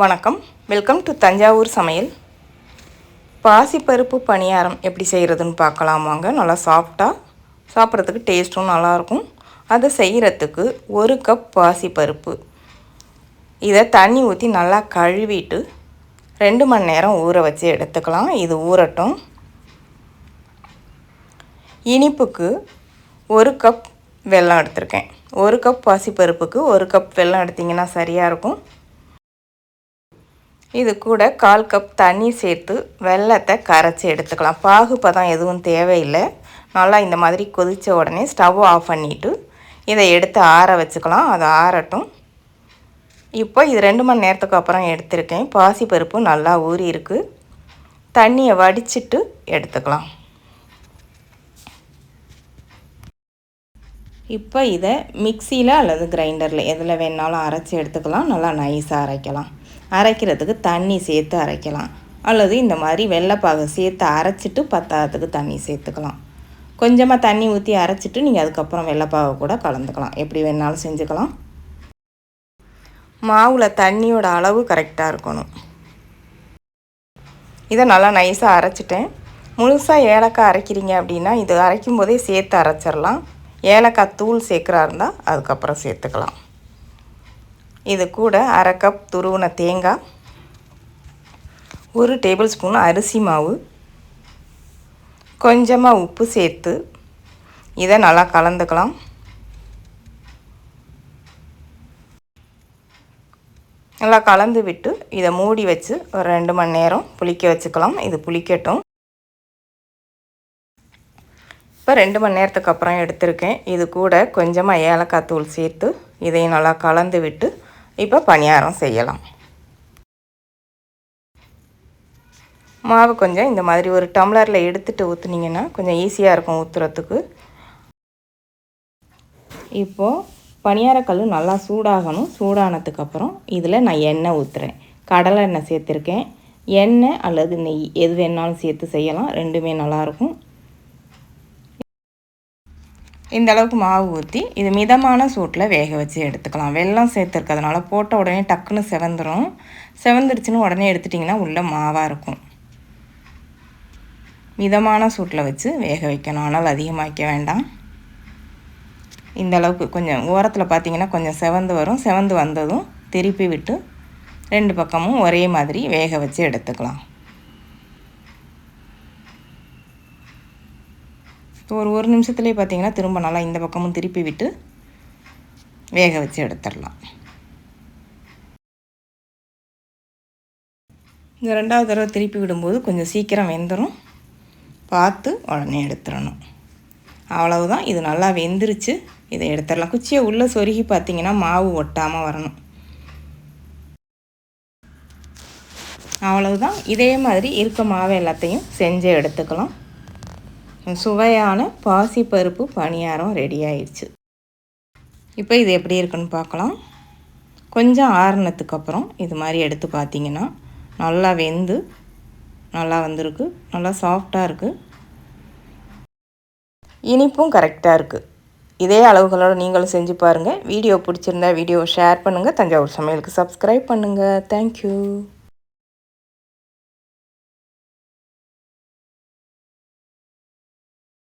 வணக்கம். Welcome to Thanjavur சமையல். பாசிப்பருப்பு பணியாரம் எப்படி செய்கிறதுன்னு பார்க்கலாம் வாங்க. நல்லா சாஃப்டாக சாப்பிட்றதுக்கு டேஸ்ட்டும் நல்லாயிருக்கும். அதை செய்கிறதுக்கு ஒரு கப் பாசிப்பருப்பு. இதை தண்ணி ஊற்றி நல்லா கழுவிட்டு ரெண்டு மணி நேரம் ஊற வச்சு எடுத்துக்கலாம். இது ஊறட்டும். இனிப்புக்கு ஒரு கப் வெல்லம் எடுத்திருக்கேன். ஒரு கப் பாசிப்பருப்புக்கு ஒரு கப் வெல்லம் எடுத்திங்கன்னா சரியாக இருக்கும். இது கூட கால் கப் தண்ணி சேர்த்து வெள்ளத்தை கரைச்சி எடுத்துக்கலாம். பாகுப்பதம் எதுவும் தேவையில்லை. நல்லா இந்த மாதிரி கொதித்த உடனே ஸ்டவ் ஆஃப் பண்ணிவிட்டு இதை எடுத்து ஆற வச்சுக்கலாம். அது ஆறட்டும். இப்போ இது ரெண்டு மணி நேரத்துக்கு அப்புறம் எடுத்திருக்கேன். பாசிப்பருப்பு நல்லா ஊறி இருக்குது தண்ணியை வடிச்சிட்டு எடுத்துக்கலாம். இப்போ இதை மிக்சியில் அல்லது கிரைண்டரில் எதில் வேணாலும் அரைச்சி எடுத்துக்கலாம். நல்லா நைஸாக அரைக்கலாம். அரைக்கிறதுக்கு தண்ணி சேர்த்து அரைக்கலாம். அல்லது இந்த மாதிரி வெள்ளைப்பாகை சேர்த்து அரைச்சிட்டு பத்தாததுக்கு தண்ணி சேர்த்துக்கலாம். கொஞ்சமாக தண்ணி ஊற்றி அரைச்சிட்டு நீங்கள் அதுக்கப்புறம் வெள்ளைப்பாகை கூட கலந்துக்கலாம். எப்படி வேணாலும் செஞ்சுக்கலாம். மாவில் தண்ணியோட அளவு கரெக்டாக இருக்கணும். இதை நல்லா நைஸாக அரைச்சிட்டேன். முழுசாக ஏலக்காய் அரைக்கிறீங்க அப்படின்னா இது அரைக்கும் போதே சேர்த்து அரைச்சிடலாம் ஏலக்காய் தூள் சேர்க்குறா இருந்தால் அதுக்கப்புறம் சேர்த்துக்கலாம். இது கூட அரை கப் துருவின தேங்காய் ஒரு டேபிள் ஸ்பூன் அரிசி மாவு கொஞ்சமாக உப்பு சேர்த்து இதை நல்லா கலந்துக்கலாம். நல்லா கலந்து விட்டு இதை மூடி வச்சு ஒரு ரெண்டு மணி நேரம் புளிக்க வச்சுக்கலாம். இது புளிக்கட்டும். இப்போ ரெண்டு மணி நேரத்துக்கு அப்புறம் எடுத்திருக்கேன். இது கூட கொஞ்சமாக ஏலக்காய் தூள் சேர்த்து இதையும் நல்லா கலந்து விட்டு இப்போ பணியாரம் செய்யலாம். மாவு கொஞ்சம் இந்த மாதிரி ஒரு டம்ளரில் எடுத்துகிட்டு ஊற்றுனீங்கன்னா கொஞ்சம் ஈஸியாக இருக்கும் ஊற்றுறதுக்கு இப்போது பணியாரக்கல் நல்லா சூடாகணும். சூடானதுக்கப்புறம் இதில் நான் எண்ணெய் ஊற்றுறேன் கடலை எண்ணெய் சேர்த்துருக்கேன். எண்ணெய் அல்லது நெய் எது வேணாலும் சேர்த்து செய்யலாம். ரெண்டுமே நல்லாயிருக்கும் இந்த அளவுக்கு மாவு ஊற்றி இது மிதமான சூட்டில் வேக வச்சு எடுத்துக்கலாம். வெள்ளம் சேர்த்துருக்கிறதுனால போட்ட உடனே டக்குன்னு செவந்துடும் செவந்துருச்சுன்னு உடனே எடுத்துட்டிங்கன்னா உள்ளே மாவாக இருக்கும். மிதமான சூட்டில் வச்சு வேக வைக்கணும். ஆனால் அதிகமாக வைக்க வேண்டாம். இந்த அளவுக்கு கொஞ்சம் ஓரத்தில் பார்த்திங்கன்னா கொஞ்சம் செவந்து வரும். செவந்து வந்ததும் திருப்பி விட்டு ரெண்டு பக்கமும் ஒரே மாதிரி வேக வச்சு எடுத்துக்கலாம். ஒரு ஒரு நிமிஷத்துலேயே பார்த்தீங்கன்னா திரும்ப நல்லா இந்த பக்கமும் திருப்பி விட்டு வேக வச்சு எடுத்துடலாம். இந்த ரெண்டாவது தடவை திருப்பி விடும்போது கொஞ்சம் சீக்கிரம் வெந்துடும் பார்த்து உடனே எடுத்துடணும். அவ்வளவுதான். இது நல்லா வெந்துருச்சு. இதை எடுத்துடலாம். குச்சியை உள்ளே சொருகி பார்த்தீங்கன்னா மாவு ஒட்டாமல் வரணும். அவ்வளவுதான். இதே மாதிரி இருக்க மாவை எல்லாத்தையும் செஞ்சு எடுத்துக்கலாம். சுவையான பாசிப்பருப்பு பணியாரம் ரெடி ஆயிடுச்சு. இப்போ இது எப்படி இருக்குன்னு பார்க்கலாம். கொஞ்சம் ஆறுனதுக்கப்புறம் இது மாதிரி எடுத்து பார்த்தீங்கன்னா நல்லா வெந்து நல்லா வந்திருக்கு. நல்லா சாஃப்டாக இருக்குது இனிப்பும் கரெக்டாக இருக்குது இதே அளவுகளோடு நீங்களும் செஞ்சு பாருங்கள் வீடியோ பிடிச்சிருந்தா வீடியோ ஷேர் பண்ணுங்கள் தஞ்சாவூர் சமையலுக்கு சப்ஸ்கிரைப் பண்ணுங்கள் தேங்க்யூ